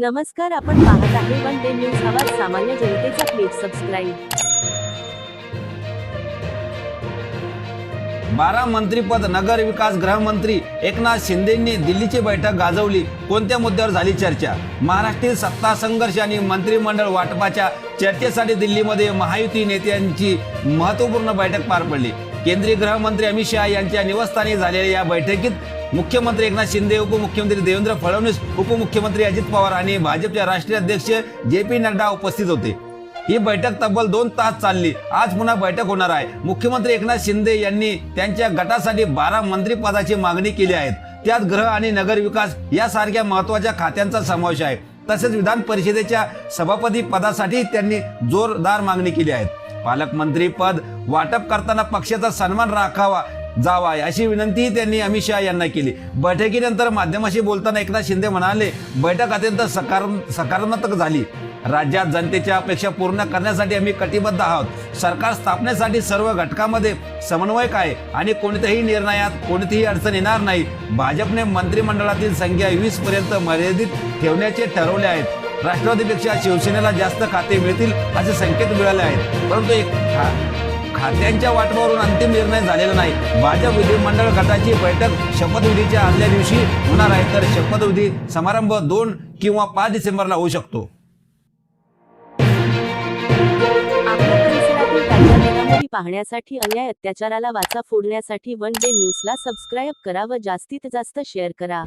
नमस्कार आपण पाहत आहे वन डे न्यूज आवाज सामान्य जनतेचा प्लीज सबस्क्राईब. बारा मंत्रीपद नगर विकास गृहमंत्री एकनाथ शिंदेंनी दिल्लीची बैठक गाजवली. कोणत्या मुद्द्यावर झाली चर्चा? महाराष्ट्रीय सत्ता संघर्ष आणि मंत्रिमंडळ वाटपाच्या चर्चेसाठी दिल्लीमध्ये महायुती नेत्यांची महत्त्वपूर्ण बैठक पार पडली. केंद्रीय गृहमंत्री अमित शहा यांच्या निवासस्थानी झालेल्या या बैठकीत मुख्यमंत्री एकनाथ शिंदे उपमुख्यमंत्री देवेंद्र फडणवीस उपमुख्यमंत्री अजित पवार आणि भाजपचे राष्ट्रीय अध्यक्ष जे पी नड्डा उपस्थित होते. ही बैठक तब्बल दोन तास चालली. आज पुन्हा बैठक होणार आहे. मुख्यमंत्री एकनाथ शिंदे यांनी त्यांच्या गटासाठी बारा मंत्रिपदाची मागणी केली आहे त्यात गृह आणि नगर विकास यासारख्या महत्त्वाच्या खात्यांचा समावेश आहे. तसेच विधान परिषदेच्या सभापती पदासाठी त्यांनी जोरदार मागणी केली आहे. पालकमंत्री पद वाटप करताना पक्षाचा सन्मान राखावा जावा अशी विनंती त्यांनी अमित शहा यांना केली. बैठकीनंतर माध्यमाशी बोलताना एकनाथ शिंदे म्हणाले बैठक अत्यंत सकार सकारात्मक झाली. राज्यात जनतेच्या अपेक्षा पूर्ण करण्यासाठी आम्ही कटिबद्ध आहोत. सरकार स्थापनेसाठी सर्व घटकामध्ये समन्वयक आहे आणि कोणत्याही निर्णयात कोणतीही अडचण येणार नाही. भाजपने मंत्रिमंडळातील संख्या वीस पर्यंत मर्यादित ठेवण्याचे ठरवले आहेत. राष्ट्रवादीपेक्षा शिवसेनेला जास्त खाते मिळतील असे संकेत मिळाले आहेत. परंतु एक खात्यांच्या वाटपावरून अंतिम निर्णय झालेला नाही. भाजप विधिमंडळ गटाची बैठक शपथविधीच्या आदल्या दिवशी होणार आहे. तर शपथविधी समारंभ दोन किंवा पाच डिसेंबरला होऊ शकतो. पाहण्यासाठी अन्याय अत्याचाराला वाचा फोडण्यासाठी वन डे न्यूजला सबस्क्राईब करा व जास्तीत जास्त शेअर करा.